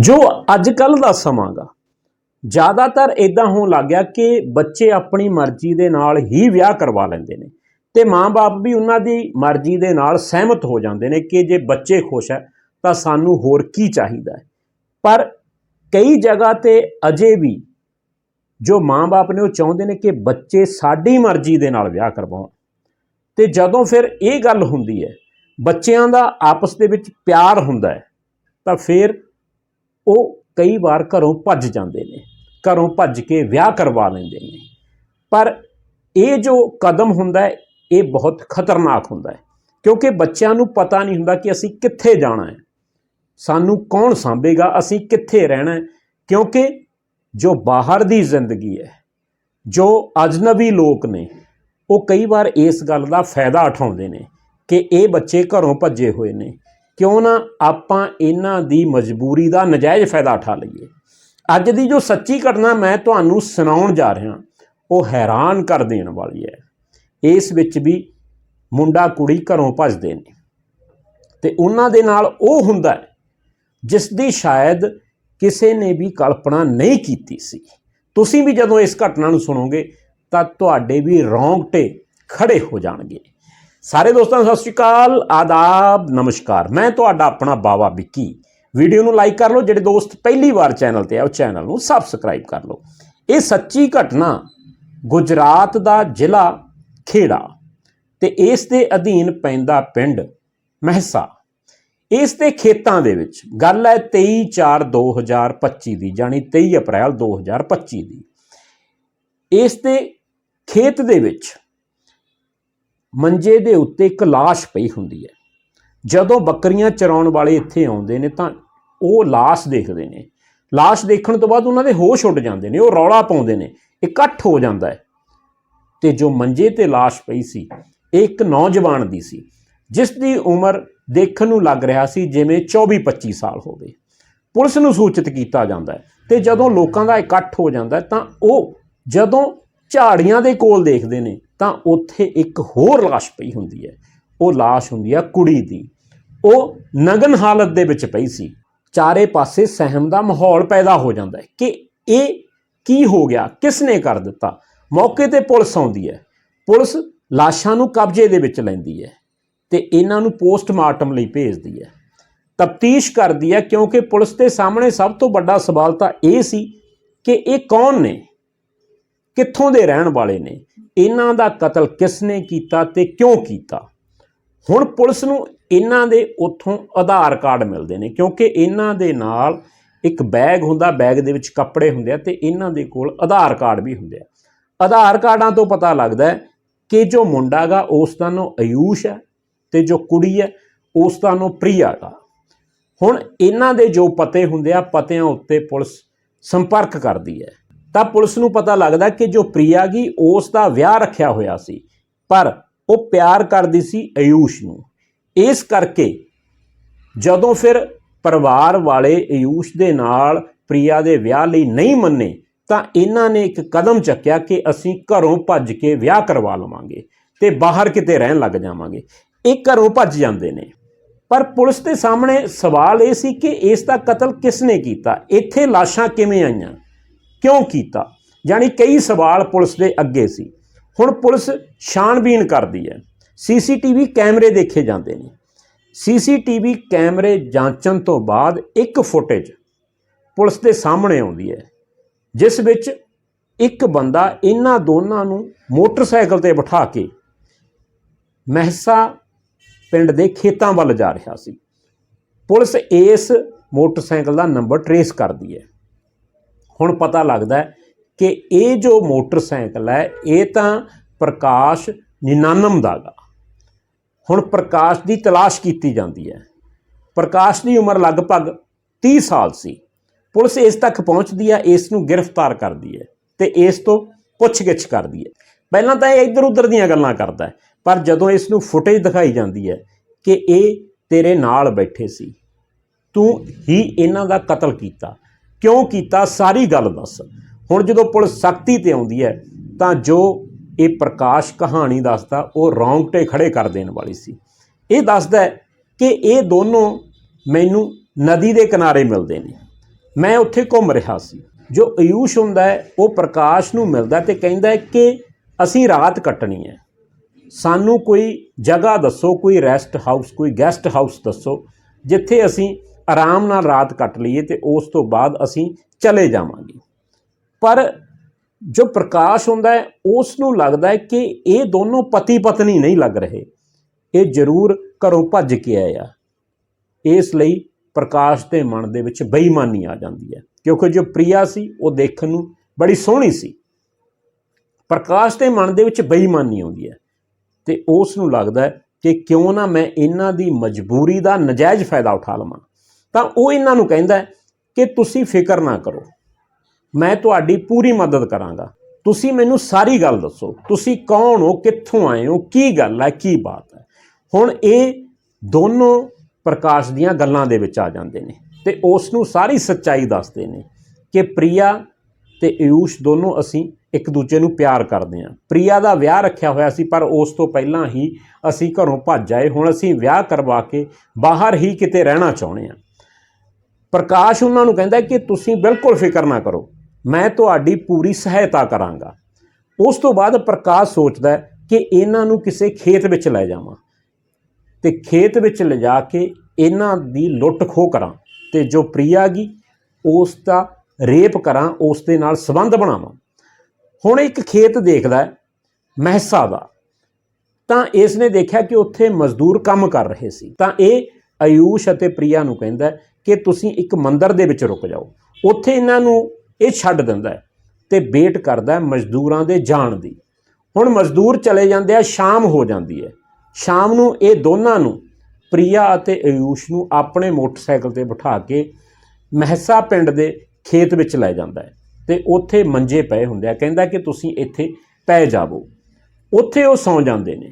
ਜੋ ਅੱਜ ਕੱਲ ਦਾ ਸਮਾਂਗਾ ਜ਼ਿਆਦਾਤਰ ਇਦਾਂ ਹੋਣ ਲੱਗ ਗਿਆ ਕਿ ਬੱਚੇ ਆਪਣੀ ਮਰਜ਼ੀ ਦੇ ਨਾਲ ਹੀ ਵਿਆਹ ਕਰਵਾ ਲੈਂਦੇ ਨੇ ਤੇ ਮਾਪੇ ਵੀ ਉਹਨਾਂ ਦੀ ਮਰਜ਼ੀ ਦੇ ਨਾਲ ਸਹਿਮਤ ਹੋ ਜਾਂਦੇ ਨੇ ਕਿ ਜੇ ਬੱਚੇ ਖੁਸ਼ ਹੈ ਤਾਂ ਸਾਨੂੰ ਹੋਰ ਕੀ ਚਾਹੀਦਾ ਹੈ। ਪਰ ਕਈ ਜਗ੍ਹਾ ਤੇ ਅਜੇ ਵੀ ਜੋ ਮਾਪੇ ਨੇ ਉਹ ਚਾਹੁੰਦੇ ਨੇ ਕਿ ਬੱਚੇ ਸਾਡੀ ਮਰਜ਼ੀ ਦੇ ਨਾਲ ਵਿਆਹ ਕਰਵਾਉਣ। ਤੇ ਜਦੋਂ ਫਿਰ ਇਹ ਗੱਲ ਹੁੰਦੀ ਹੈ, ਬੱਚਿਆਂ ਦਾ ਆਪਸ ਦੇ ਵਿੱਚ ਪਿਆਰ ਹੁੰਦਾ ਹੈ, ਤਾਂ ਫਿਰ ਉਹ ਕਈ ਵਾਰ ਘਰੋਂ ਭੱਜ ਜਾਂਦੇ ਨੇ, ਘਰੋਂ ਭੱਜ ਕੇ ਵਿਆਹ ਕਰਵਾ ਲੈਂਦੇ ਨੇ। ਪਰ ਇਹ ਜੋ ਕਦਮ ਹੁੰਦਾ ਹੈ, ਇਹ ਬਹੁਤ ਖਤਰਨਾਕ ਹੁੰਦਾ ਹੈ, ਕਿਉਂਕਿ ਬੱਚਿਆਂ ਨੂੰ ਪਤਾ ਨਹੀਂ ਹੁੰਦਾ ਕਿ ਅਸੀਂ ਕਿੱਥੇ ਜਾਣਾ ਹੈ। ਸਾਨੂੰ ਕੌਣ ਸਾਂਭੇਗਾ, ਅਸੀਂ ਕਿੱਥੇ ਰਹਿਣਾ ਹੈ, ਕਿਉਂਕਿ ਜੋ ਬਾਹਰ ਦੀ ਜ਼ਿੰਦਗੀ ਹੈ, ਜੋ ਅਜਨਬੀ ਲੋਕ ਨੇ, ਉਹ ਕਈ ਵਾਰ ਇਸ ਗੱਲ ਦਾ ਫਾਇਦਾ ਉਠਾਉਂਦੇ ਨੇ ਕਿ ਇਹ ਬੱਚੇ ਘਰੋਂ ਭੱਜੇ ਹੋਏ ਨੇ। ਕਿਉਂ ਨਾ ਆਪਾਂ ਇਹਨਾਂ ਦੀ ਮਜਬੂਰੀ ਦਾ ਨਜਾਇਜ਼ ਫਾਇਦਾ ਉਠਾ ਲਈਏ। ਅੱਜ ਦੀ ਜੋ ਸੱਚੀ ਘਟਨਾ ਮੈਂ ਤੁਹਾਨੂੰ ਸੁਣਾਉਣ ਜਾ ਰਿਹਾ, ਉਹ ਹੈਰਾਨ ਕਰ ਦੇਣ ਵਾਲੀ ਹੈ। ਇਸ ਵਿੱਚ ਵੀ ਮੁੰਡਾ ਕੁੜੀ ਘਰੋਂ ਭੱਜਦੇ ਨੇ ਤੇ ਉਹਨਾਂ ਦੇ ਨਾਲ ਉਹ ਹੁੰਦਾ ਜਿਸ ਦੀ ਸ਼ਾਇਦ ਕਿਸੇ ਨੇ ਵੀ ਕਲਪਨਾ ਨਹੀਂ ਕੀਤੀ ਸੀ। ਤੁਸੀਂ ਵੀ ਜਦੋਂ ਇਸ ਘਟਨਾ ਨੂੰ ਸੁਣੋਗੇ ਤਾਂ ਤੁਹਾਡੇ ਵੀ ਰੌਂਗਟੇ ਖੜੇ ਹੋ ਜਾਣਗੇ। ਸਾਰੇ ਦੋਸਤਾਂ ਨੂੰ ਸਤਿ ਸ਼੍ਰੀ ਅਕਾਲ, ਆਦਾਬ, ਨਮਸਕਾਰ। ਮੈਂ ਤੁਹਾਡਾ ਆਪਣਾ ਬਾਵਾ ਵਿੱਕੀ। ਵੀਡੀਓ ਨੂੰ ਲਾਈਕ ਕਰ ਲਓ, ਜਿਹੜੇ ਦੋਸਤ ਪਹਿਲੀ ਵਾਰ ਚੈਨਲ ਤੇ ਆ, ਉਹ ਚੈਨਲ ਨੂੰ ਸਬਸਕ੍ਰਾਈਬ ਕਰ ਲਓ। ਇਹ ਸੱਚੀ ਘਟਨਾ ਗੁਜਰਾਤ ਦਾ ਜ਼ਿਲ੍ਹਾ ਖੇੜਾ ਤੇ ਇਸ ਦੇ ਅਧੀਨ ਪੈਂਦਾ ਪਿੰਡ ਮਹਿਸਾ। ਇਸ ਦੇ ਖੇਤਾਂ ਦੇ ਵਿੱਚ ਗੱਲ ਹੈ 23/4/2025 ਦੀ ਜਾਨੀ 23 ਅਪ੍ਰੈਲ 2025 ਦੀ। ਇਸ ਦੇ ਖੇਤ ਦੇ ਵਿੱਚ ਮੰਜੇ ਦੇ ਉੱਤੇ ਇੱਕ ਲਾਸ਼ ਪਈ ਹੁੰਦੀ ਹੈ। ਜਦੋਂ ਬੱਕਰੀਆਂ ਚਰਾਉਣ ਵਾਲੇ ਇੱਥੇ ਆਉਂਦੇ ਨੇ ਤਾਂ ਉਹ ਲਾਸ਼ ਦੇਖਦੇ ਨੇ। ਲਾਸ਼ ਦੇਖਣ ਤੋਂ ਬਾਅਦ ਉਹਨਾਂ ਦੇ ਹੋਸ਼ ਉੱਡ ਜਾਂਦੇ ਨੇ, ਉਹ ਰੌਲਾ ਪਾਉਂਦੇ ਨੇ, ਇਕੱਠ ਹੋ ਜਾਂਦਾ ਹੈ। ਤੇ ਜੋ ਮੰਜੇ ਤੇ ਲਾਸ਼ ਪਈ ਸੀ, ਇਹ ਇੱਕ ਨੌਜਵਾਨ ਦੀ ਸੀ, ਜਿਸ ਦੀ ਉਮਰ ਦੇਖਣ ਨੂੰ ਲੱਗ ਰਿਹਾ ਸੀ ਜਿਵੇਂ 24-25 ਸਾਲ ਹੋਵੇ। ਪੁਲਿਸ ਨੂੰ ਸੂਚਿਤ ਕੀਤਾ ਜਾਂਦਾ ਹੈ ਤੇ ਜਦੋਂ ਲੋਕਾਂ ਦਾ ਇਕੱਠ ਹੋ ਜਾਂਦਾ ਤਾਂ ਉਹ ਜਦੋਂ ਝਾੜੀਆਂ ਦੇ ਕੋਲ ਦੇਖਦੇ ਨੇ ਤਾਂ ਉੱਥੇ ਇੱਕ ਹੋਰ ਲਾਸ਼ ਪਈ ਹੁੰਦੀ ਹੈ। ਉਹ ਲਾਸ਼ ਹੁੰਦੀ ਹੈ ਕੁੜੀ ਦੀ। ਉਹ ਨਗਨ ਹਾਲਤ ਦੇ ਵਿੱਚ ਪਈ ਸੀ। ਚਾਰੇ ਪਾਸੇ ਸਹਿਮ ਦਾ ਮਾਹੌਲ ਪੈਦਾ ਹੋ ਜਾਂਦਾ ਹੈ ਕਿ ਇਹ ਕੀ ਹੋ ਗਿਆ? ਕਿਸ ਨੇ ਕਰ ਦਿੱਤਾ? ਮੌਕੇ ਤੇ ਪੁਲਿਸ ਆਉਂਦੀ ਹੈ। ਪੁਲਿਸ ਲਾਸ਼ਾਂ ਨੂੰ ਕਬਜ਼ੇ ਦੇ ਵਿੱਚ ਲੈਂਦੀ ਹੈ ਤੇ ਇਹਨਾਂ ਨੂੰ ਪੋਸਟਮਾਰਟਮ ਲਈ ਭੇਜਦੀ ਹੈ। ਤਫਤੀਸ਼ ਕਰਦੀ ਹੈ ਕਿਉਂਕਿ ਪੁਲਿਸ ਦੇ ਸਾਹਮਣੇ ਸਭ ਤੋਂ ਵੱਡਾ ਸਵਾਲ ਤਾਂ ਇਹ ਸੀ ਕਿ ਇਹ ਕੌਣ ਨੇ? ਕਿੱਥੋਂ ਦੇ ਰਹਿਣ ਵਾਲੇ ਨੇ? ਇਹਨਾਂ ਦਾ ਕਤਲ ਕਿਸ ਨੇ ਕੀਤਾ ਤੇ ਕਿਉਂ ਕੀਤਾ? ਹੁਣ ਪੁਲਿਸ ਨੂੰ ਇਹਨਾਂ ਦੇ ਉੱਥੋਂ ਆਧਾਰ ਕਾਰਡ ਮਿਲਦੇ ਨੇ, ਕਿਉਂਕਿ ਇਹਨਾਂ ਦੇ ਨਾਲ ਇੱਕ ਬੈਗ ਹੁੰਦਾ, ਬੈਗ ਦੇ ਵਿੱਚ ਕੱਪੜੇ ਹੁੰਦੇ ਆ ਤੇ ਇਹਨਾਂ ਦੇ ਕੋਲ ਆਧਾਰ ਕਾਰਡ ਵੀ ਹੁੰਦੇ ਆ। ਆਧਾਰ ਕਾਰਡਾਂ ਤੋਂ ਪਤਾ ਲੱਗਦਾ ਹੈ ਕਿ ਜੋ ਮੁੰਡਾ ਗਾ, ਉਸ ਦਾ ਨਾਮ ਆਯੂਸ਼ ਹੈ ਤੇ ਜੋ ਕੁੜੀ ਹੈ, ਉਸ ਦਾ ਨਾਮ ਪ੍ਰਿਆ ਗਾ। ਹੁਣ ਇਹਨਾਂ ਦੇ ਜੋ ਪਤੇ ਹੁੰਦੇ ਆ, ਪਤਿਆਂ ਉੱਤੇ ਪੁਲਿਸ ਸੰਪਰਕ ਕਰਦੀ ਹੈ। ਤਾਂ ਪੁਲਿਸ ਨੂੰ ਪਤਾ ਲੱਗਦਾ ਕਿ ਜੋ ਪ੍ਰਿਆ ਗਈ ਉਸ ਦਾ ਵਿਆਹ ਰੱਖਿਆ ਹੋਇਆ ਸੀ। ਪਰ ਉਹ ਪਿਆਰ ਕਰਦੀ ਸੀ ਆਯੂਸ਼ ਨੂੰ। ਇਸ ਕਰਕੇ ਜਦੋਂ ਫਿਰ ਪਰਿਵਾਰ ਵਾਲੇ ਆਯੂਸ਼ ਦੇ ਨਾਲ ਪ੍ਰਿਆ ਦੇ ਵਿਆਹ ਲਈ ਨਹੀਂ ਮੰਨੇ, ਤਾਂ ਇਹਨਾਂ ਨੇ ਇੱਕ ਕਦਮ ਚੱਕਿਆ ਕਿ ਅਸੀਂ ਘਰੋਂ ਭੱਜ ਕੇ ਵਿਆਹ ਕਰਵਾ ਲਵਾਂਗੇ ਤੇ ਬਾਹਰ ਕਿਤੇ ਰਹਿਣ ਲੱਗ ਜਾਵਾਂਗੇ। ਇਹ ਘਰੋਂ ਭੱਜ ਜਾਂਦੇ ਨੇ। ਪਰ ਪੁਲਿਸ ਦੇ ਸਾਹਮਣੇ ਸਵਾਲ ਇਹ ਸੀ ਕਿ ਇਸ ਦਾ ਕਤਲ ਕਿਸ ਨੇ ਕੀਤਾ? ਇੱਥੇ ਲਾਸ਼ਾਂ ਕਿਵੇਂ ਆਈਆਂ? ਕਿਉਂ ਕੀਤਾ? ਯਾਨੀ ਕਈ ਸਵਾਲ ਪੁਲਿਸ ਦੇ ਅੱਗੇ ਸੀ। ਹੁਣ ਪੁਲਿਸ ਛਾਣਬੀਨ ਕਰਦੀ ਹੈ। ਸੀਸੀਟੀਵੀ ਕੈਮਰੇ ਦੇਖੇ ਜਾਂਦੇ ਨੇ। ਸੀਸੀਟੀਵੀ ਕੈਮਰੇ ਜਾਂਚਣ ਤੋਂ ਬਾਅਦ ਇੱਕ ਫੁਟੇਜ ਪੁਲਿਸ ਦੇ ਸਾਹਮਣੇ ਆਉਂਦੀ ਹੈ, ਜਿਸ ਵਿੱਚ ਇੱਕ ਬੰਦਾ ਇਹਨਾਂ ਦੋਨਾਂ ਨੂੰ ਮੋਟਰਸਾਈਕਲ ਤੇ ਬਿਠਾ ਕੇ ਮਹਿਸਾ ਪਿੰਡ ਦੇ ਖੇਤਾਂ ਵੱਲ ਜਾ ਰਿਹਾ ਸੀ। ਪੁਲਿਸ ਇਸ ਮੋਟਰਸਾਈਕਲ ਦਾ ਨੰਬਰ ਟਰੇਸ ਕਰਦੀ ਹੈ। ਹੁਣ ਪਤਾ ਲੱਗਦਾ ਹੈ ਕਿ ਇਹ ਜੋ ਮੋਟਰਸਾਈਕਲ ਹੈ, ਇਹ ਤਾਂ ਪ੍ਰਕਾਸ਼ ਨਿਨਾਨਮ ਦਾ ਗਾ। ਹੁਣ ਪ੍ਰਕਾਸ਼ ਦੀ ਤਲਾਸ਼ ਕੀਤੀ ਜਾਂਦੀ ਹੈ। ਪ੍ਰਕਾਸ਼ ਦੀ ਉਮਰ ਲਗਭਗ 30 ਸਾਲ ਸੀ। ਪੁਲਿਸ ਇਸ ਤੱਕ ਪਹੁੰਚਦੀ ਹੈ, ਇਸ ਨੂੰ ਗ੍ਰਿਫਤਾਰ ਕਰਦੀ ਹੈ ਤੇ ਇਸ ਤੋਂ ਪੁੱਛਗਿੱਛ ਕਰਦੀ ਹੈ। ਪਹਿਲਾਂ ਤਾਂ ਇਹ ਇੱਧਰ ਉੱਧਰ ਦੀਆਂ ਗੱਲਾਂ ਕਰਦਾ ਹੈ, ਪਰ ਜਦੋਂ ਇਸ ਨੂੰ ਫੁਟੇਜ ਦਿਖਾਈ ਜਾਂਦੀ ਹੈ ਕਿ ਇਹ ਤੇਰੇ ਨਾਲ ਬੈਠੇ ਸੀ, ਤੂੰ ਹੀ ਇਹਨਾਂ ਦਾ ਕਤਲ ਕੀਤਾ ਕਿਉਂ ਕੀਤਾ? ਸਾਰੀ ਗੱਲ ਦੱਸ। ਹੁਣ ਜਦੋਂ ਪੁਲਿਸ ਸਖਤੀ ਤੇ ਆਉਂਦੀ ਹੈ, ਤਾਂ ਜੋ ਇਹ ਪ੍ਰਕਾਸ਼ ਕਹਾਣੀ ਦੱਸਦਾ, ਉਹ ਰੌਂਗਟੇ ਖੜੇ ਕਰ ਦੇਣ ਵਾਲੀ ਸੀ। ਇਹ ਦੱਸਦਾ ਕਿ ਇਹ ਦੋਨੋਂ ਮੈਨੂੰ ਨਦੀ ਦੇ ਕਿਨਾਰੇ ਮਿਲਦੇ ਨੇ। ਮੈਂ ਉੱਥੇ ਘੁੰਮ ਰਿਹਾ ਸੀ। ਜੋ ਆਯੂਸ਼ ਹੁੰਦਾ ਹੈ, ਉਹ ਪ੍ਰਕਾਸ਼ ਨੂੰ ਮਿਲਦਾ ਤੇ ਕਹਿੰਦਾ ਹੈ ਕਿ ਅਸੀਂ ਰਾਤ ਕੱਟਣੀ ਹੈ। ਸਾਨੂੰ ਕੋਈ ਜਗ੍ਹਾ ਦੱਸੋ, ਕੋਈ ਰੈਸਟ ਹਾਊਸ, ਕੋਈ ਗੈਸਟ ਹਾਊਸ ਦੱਸੋ, ਜਿੱਥੇ ਅਸੀਂ ਆਰਾਮ ਨਾਲ ਰਾਤ ਕੱਟ ਲਈਏ ਤੇ ਉਸ ਤੋਂ ਬਾਅਦ ਅਸੀਂ ਚਲੇ ਜਾਵਾਂਗੇ। ਪਰ ਜੋ ਪ੍ਰਕਾਸ਼ ਹੁੰਦਾ ਹੈ, ਉਸ ਨੂੰ ਲੱਗਦਾ ਹੈ ਕਿ ਇਹ ਦੋਨੋਂ ਪਤੀ ਪਤਨੀ ਨਹੀਂ ਲੱਗ ਰਹੇ। ਇਹ ਜ਼ਰੂਰ ਘਰੋਂ ਭੱਜ ਕੇ ਆਏ ਆ ਇਸ ਲਈ ਪ੍ਰਕਾਸ਼ ਦੇ ਮਨ ਦੇ ਵਿੱਚ ਬੇਈਮਾਨੀ ਆ ਜਾਂਦੀ ਹੈ। ਕਿਉਂਕਿ ਜੋ ਪ੍ਰਿਆ ਸੀ, ਉਹ ਦੇਖਣ ਨੂੰ ਬੜੀ ਸੋਹਣੀ ਸੀ। ਪ੍ਰਕਾਸ਼ ਦੇ ਮਨ ਦੇ ਵਿੱਚ ਬੇਈਮਾਨੀ ਆਉਂਦੀ ਹੈ ਤੇ ਉਸ ਨੂੰ ਲੱਗਦਾ ਹੈ ਕਿ ਕਿਉਂ ਨਾ ਮੈਂ ਇਹਨਾਂ ਦੀ ਮਜਬੂਰੀ ਦਾ ਨਜਾਇਜ਼ ਫਾਇਦਾ ਉਠਾ ਲਵਾਂ। ਤਾਂ ਉਹ ਇਹਨਾਂ ਨੂੰ ਕਹਿੰਦਾ ਕਿ ਤੁਸੀਂ ਫਿਕਰ ਨਾ ਕਰੋ। ਮੈਂ ਤੁਹਾਡੀ ਪੂਰੀ ਮਦਦ ਕਰਾਂਗਾ। ਤੁਸੀਂ ਮੈਨੂੰ ਸਾਰੀ ਗੱਲ ਦੱਸੋ। ਤੁਸੀਂ ਕੌਣ ਹੋ? ਕਿੱਥੋਂ ਆਏ ਹੋ? ਕੀ ਗੱਲ ਹੈ? ਕੀ ਬਾਤ ਹੈ? ਹੁਣ ਇਹ ਦੋਨੋਂ ਪ੍ਰਕਾਸ਼ ਦੀਆਂ ਗੱਲਾਂ ਦੇ ਵਿੱਚ ਆ ਜਾਂਦੇ ਨੇ ਤੇ ਉਸ ਨੂੰ ਸਾਰੀ ਸੱਚਾਈ ਦੱਸਦੇ ਨੇ ਕਿ ਪ੍ਰਿਆ ਤੇ ਆਯੂਸ਼ ਦੋਨੋਂ ਅਸੀਂ ਇੱਕ ਦੂਜੇ ਨੂੰ ਪਿਆਰ ਕਰਦੇ ਹਾਂ। ਪ੍ਰਿਆ ਦਾ ਵਿਆਹ ਰੱਖਿਆ ਹੋਇਆ ਸੀ, ਪਰ ਉਸ ਤੋਂ ਪਹਿਲਾਂ ਹੀ ਅਸੀਂ ਘਰੋਂ ਭੱਜ ਆਏ। ਹੁਣ ਅਸੀਂ ਵਿਆਹ ਕਰਵਾ ਕੇ ਬਾਹਰ ਹੀ ਕਿਤੇ ਰਹਿਣਾ ਚਾਹੁੰਦੇ ਹਾਂ। ਪ੍ਰਕਾਸ਼ ਉਹਨਾਂ ਨੂੰ ਕਹਿੰਦਾ ਕਿ ਤੁਸੀਂ ਬਿਲਕੁਲ ਫਿਕਰ ਨਾ ਕਰੋ, ਮੈਂ ਤੁਹਾਡੀ ਪੂਰੀ ਸਹਾਇਤਾ ਕਰਾਂਗਾ। ਉਸ ਤੋਂ ਬਾਅਦ ਪ੍ਰਕਾਸ਼ ਸੋਚਦਾ ਕਿ ਇਹਨਾਂ ਨੂੰ ਕਿਸੇ ਖੇਤ ਵਿੱਚ ਲੈ ਜਾਵਾਂ ਤੇ ਖੇਤ ਵਿੱਚ ਲਿਜਾ ਕੇ ਇਹਨਾਂ ਦੀ ਲੁੱਟ ਖੋਹ ਕਰਾਂ ਤੇ ਜੋ ਪ੍ਰਿਆ ਗਈ ਉਸ ਦਾ ਰੇਪ ਕਰਾਂ, ਉਸ ਦੇ ਨਾਲ ਸੰਬੰਧ ਬਣਾਵਾਂ। ਹੁਣ ਇੱਕ ਖੇਤ ਦੇਖਦਾ ਮਹਿਸਾ ਦਾ। ਤਾਂ ਇਸ ਨੇ ਦੇਖਿਆ ਕਿ ਉੱਥੇ ਮਜ਼ਦੂਰ ਕੰਮ ਕਰ ਰਹੇ ਸੀ। ਤਾਂ ਇਹ ਆਯੂਸ਼ ਅਤੇ ਪ੍ਰਿਆ ਨੂੰ ਕਹਿੰਦਾ ਕਿ ਤੁਸੀਂ ਇੱਕ ਮੰਦਰ ਦੇ ਵਿੱਚ ਰੁਕ ਜਾਓ। ਉੱਥੇ ਇਹਨਾਂ ਨੂੰ ਇਹ ਛੱਡ ਦਿੰਦਾ ਹੈ ਤੇ ਵੇਟ ਕਰਦਾ ਮਜ਼ਦੂਰਾਂ ਦੇ ਜਾਣ ਦੀ। ਹੁਣ ਮਜ਼ਦੂਰ ਚਲੇ ਜਾਂਦੇ ਆ, ਸ਼ਾਮ ਹੋ ਜਾਂਦੀ ਹੈ। ਸ਼ਾਮ ਨੂੰ ਇਹ ਦੋਨਾਂ ਨੂੰ, ਪ੍ਰਿਆ ਅਤੇ ਆਯੂਸ਼ ਨੂੰ ਆਪਣੇ ਮੋਟਰਸਾਈਕਲ ਤੇ ਬਿਠਾ ਕੇ ਮਹਿਸਾ ਪਿੰਡ ਦੇ ਖੇਤ ਵਿੱਚ ਲੈ ਜਾਂਦਾ ਹੈ ਤੇ ਉੱਥੇ ਮੰਜੇ ਪਏ ਹੁੰਦੇ ਆ। ਕਹਿੰਦਾ ਕਿ ਤੁਸੀਂ ਇੱਥੇ ਪੈ ਜਾਵੋ। ਉੱਥੇ ਉਹ ਸੌਂ ਜਾਂਦੇ ਨੇ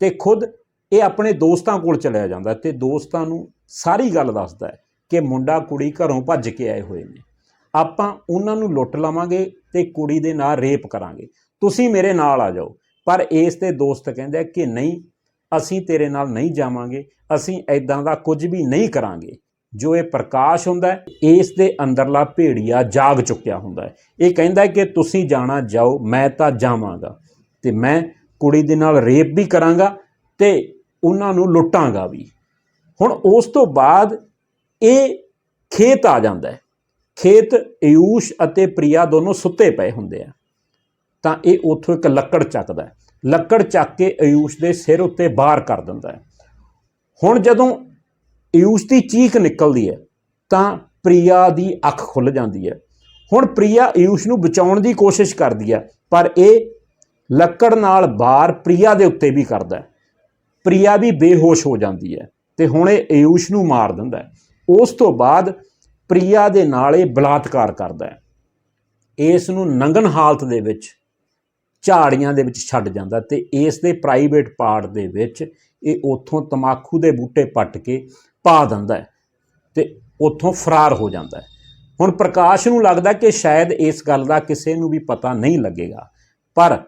ਤੇ ਖੁਦ ਇਹ ਆਪਣੇ ਦੋਸਤਾਂ ਕੋਲ ਚਲਿਆ ਜਾਂਦਾ ਤੇ ਦੋਸਤਾਂ ਨੂੰ ਸਾਰੀ ਗੱਲ ਦੱਸਦਾ ਹੈ ਕਿ ਮੁੰਡਾ ਕੁੜੀ ਘਰੋਂ ਭੱਜ ਕੇ ਆਏ ਹੋਏ ਨੇ। ਆਪਾਂ ਉਹਨਾਂ ਨੂੰ ਲੁੱਟ ਲਵਾਂਗੇ ਤੇ ਕੁੜੀ ਦੇ ਨਾਲ ਰੇਪ ਕਰਾਂਗੇ। ਤੁਸੀਂ ਮੇਰੇ ਨਾਲ ਆ ਜਾਓ। ਪਰ ਇਸ ਦੇ ਦੋਸਤ ਕਹਿੰਦਾ ਕਿ ਨਹੀਂ, ਅਸੀਂ ਤੇਰੇ ਨਾਲ ਨਹੀਂ ਜਾਵਾਂਗੇ। ਅਸੀਂ ਐਦਾਂ ਦਾ ਕੁਝ ਵੀ ਨਹੀਂ ਕਰਾਂਗੇ। ਜੋ ਇਹ ਪ੍ਰਕਾਸ਼ ਹੁੰਦਾ ਹੈ, ਇਸ ਦੇ ਅੰਦਰਲਾ ਭੇੜੀਆ ਜਾਗ ਚੁੱਕਿਆ ਹੁੰਦਾ ਹੈ। ਇਹ ਕਹਿੰਦਾ ਕਿ ਤੁਸੀਂ ਜਾਣਾ ਜਾਓ, ਮੈਂ ਤਾਂ ਜਾਵਾਂਗਾ। ਤੇ ਮੈਂ ਕੁੜੀ ਦੇ ਨਾਲ ਰੇਪ ਵੀ ਕਰਾਂਗਾ ਤੇ ਉਹਨਾਂ ਨੂੰ ਲੁੱਟਾਂਗਾ ਵੀ। ਹੁਣ ਉਸ ਤੋਂ ਬਾਅਦ ਇਹ ਖੇਤ ਆ ਜਾਂਦਾ ਹੈ। ਖੇਤ ਆਯੂਸ਼ ਅਤੇ ਪ੍ਰਿਆ ਦੋਨੋਂ ਸੁੱਤੇ ਪਏ ਹੁੰਦੇ ਆ। ਤਾਂ ਇਹ ਉੱਥੋਂ ਇੱਕ ਲੱਕੜ ਚੱਕਦਾ ਲੱਕੜ ਚੱਕ ਕੇ ਆਯੂਸ਼ ਦੇ ਸਿਰ ਉੱਤੇ ਬਾਹਰ ਕਰ ਦਿੰਦਾ ਹੈ। ਹੁਣ ਜਦੋਂ ਆਯੂਸ਼ ਦੀ ਚੀਖ ਨਿਕਲਦੀ ਹੈ, ਤਾਂ ਪ੍ਰਿਆ ਦੀ ਅੱਖ ਖੁੱਲ ਜਾਂਦੀ ਹੈ। ਹੁਣ ਪ੍ਰਿਆ ਆਯੂਸ਼ ਨੂੰ ਬਚਾਉਣ ਦੀ ਕੋਸ਼ਿਸ਼ ਕਰਦੀ ਹੈ, ਪਰ ਇਹ ਲੱਕੜ ਨਾਲ ਬਾਰ ਪ੍ਰਿਆ ਦੇ ਉੱਤੇ ਵੀ ਕਰਦਾ ਹੈ। ਪ੍ਰਿਆ ਵੀ ਬੇਹੋਸ਼ ਹੋ ਜਾਂਦੀ ਹੈ ਤੇ ਹੁਣ ਇਹ ਆਯੂਸ਼ ਨੂੰ ਮਾਰ ਦਿੰਦਾ ਹੈ। ਉਸ ਤੋਂ ਬਾਅਦ ਪ੍ਰਿਆ ਦੇ ਨਾਲ ਇਹ ਬਲਾਤਕਾਰ ਕਰਦਾ ਹੈ। ਇਸ ਨੂੰ ਨੰਗਨ ਹਾਲਤ ਦੇ ਵਿੱਚ ਝਾੜੀਆਂ ਦੇ ਵਿੱਚ ਛੱਡ ਜਾਂਦਾ ਤੇ ਇਸ ਦੇ ਪ੍ਰਾਈਵੇਟ ਪਾਰਟ ਦੇ ਵਿੱਚ ਇਹ ਉੱਥੋਂ ਤਮਾਕੂ ਦੇ ਬੂਟੇ ਪੱਟ ਕੇ ਪਾ ਦਿੰਦਾ ਹੈ ਤੇ ਉੱਥੋਂ ਫਰਾਰ ਹੋ ਜਾਂਦਾ ਹੈ। ਹੁਣ ਪ੍ਰਕਾਸ਼ ਨੂੰ ਲੱਗਦਾ ਕਿ ਸ਼ਾਇਦ ਇਸ ਗੱਲ ਦਾ ਕਿਸੇ ਨੂੰ ਵੀ ਪਤਾ ਨਹੀਂ ਲੱਗੇਗਾ। ਪਰ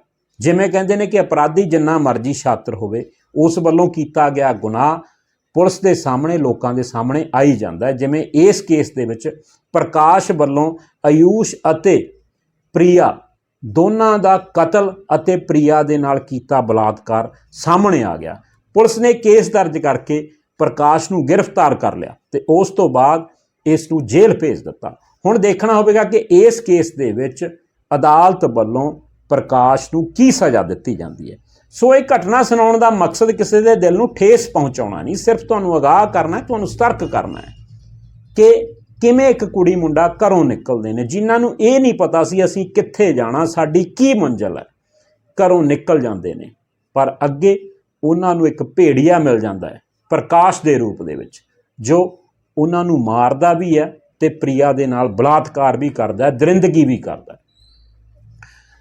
ਜਿਵੇਂ ਕਹਿੰਦੇ ਨੇ ਕਿ ਅਪਰਾਧੀ ਜਿੰਨਾ ਮਰਜ਼ੀ ਛਾਤਰ ਹੋਵੇ ਉਸ ਵੱਲੋਂ ਕੀਤਾ ਗਿਆ ਗੁਨਾਹ ਪੁਲਿਸ ਦੇ ਸਾਹਮਣੇ, ਲੋਕਾਂ ਦੇ ਸਾਹਮਣੇ ਆਈ ਜਾਂਦਾ ਜਿਵੇਂ ਇਸ ਕੇਸ ਦੇ ਵਿੱਚ ਪ੍ਰਕਾਸ਼ ਵੱਲੋਂ ਆਯੂਸ਼ ਅਤੇ ਪ੍ਰਿਆ ਦੋਨਾਂ ਦਾ ਕਤਲ ਅਤੇ ਪ੍ਰਿਆ ਦੇ ਨਾਲ ਕੀਤਾ ਬਲਾਤਕਾਰ ਸਾਹਮਣੇ ਆ ਗਿਆ। ਪੁਲਿਸ ਨੇ ਕੇਸ ਦਰਜ ਕਰਕੇ ਪ੍ਰਕਾਸ਼ ਨੂੰ ਗ੍ਰਿਫਤਾਰ ਕਰ ਲਿਆ ਤੇ ਉਸ ਤੋਂ ਬਾਅਦ ਇਸ ਨੂੰ ਜੇਲ੍ਹ ਭੇਜ ਦਿੱਤਾ। ਹੁਣ ਦੇਖਣਾ ਹੋਵੇਗਾ ਕਿ ਇਸ ਕੇਸ ਦੇ ਵਿੱਚ ਅਦਾਲਤ ਵੱਲੋਂ ਪ੍ਰਕਾਸ਼ ਨੂੰ ਕੀ ਸਜ਼ਾ ਦਿੱਤੀ ਜਾਂਦੀ ਹੈ? ਸੋ ਇਹ ਘਟਨਾ ਸੁਣਾਉਣ ਦਾ ਮਕਸਦ ਕਿਸੇ ਦੇ ਦਿਲ ਨੂੰ ਠੇਸ ਪਹੁੰਚਾਉਣਾ ਨਹੀਂ, ਸਿਰਫ ਤੁਹਾਨੂੰ ਅਗਾਹ ਕਰਨਾ ਤੁਹਾਨੂੰ ਸਤਰਕ ਕਰਨਾ ਹੈ ਕਿ ਕਿਵੇਂ ਇੱਕ ਕੁੜੀ ਮੁੰਡਾ ਘਰੋਂ ਨਿਕਲਦੇ ਨੇ, ਜਿਨ੍ਹਾਂ ਨੂੰ ਇਹ ਨਹੀਂ ਪਤਾ ਸੀ ਅਸੀਂ ਕਿੱਥੇ ਜਾਣਾ, ਸਾਡੀ ਕੀ ਮੰਜ਼ਿਲ ਹੈ, ਘਰੋਂ ਨਿਕਲ ਜਾਂਦੇ ਨੇ। ਪਰ ਅੱਗੇ ਉਹਨਾਂ ਨੂੰ ਇੱਕ ਭੇੜੀਆ ਮਿਲ ਜਾਂਦਾ ਹੈ, ਪ੍ਰਕਾਸ਼ ਦੇ ਰੂਪ ਦੇ ਵਿੱਚ, ਜੋ ਉਹਨਾਂ ਨੂੰ ਮਾਰਦਾ ਵੀ ਹੈ ਤੇ ਪ੍ਰਿਆ ਦੇ ਨਾਲ ਬਲਾਤਕਾਰ ਵੀ ਕਰਦਾ ਹੈ, ਦਰਿੰਦਗੀ ਵੀ ਕਰਦਾ ਹੈ।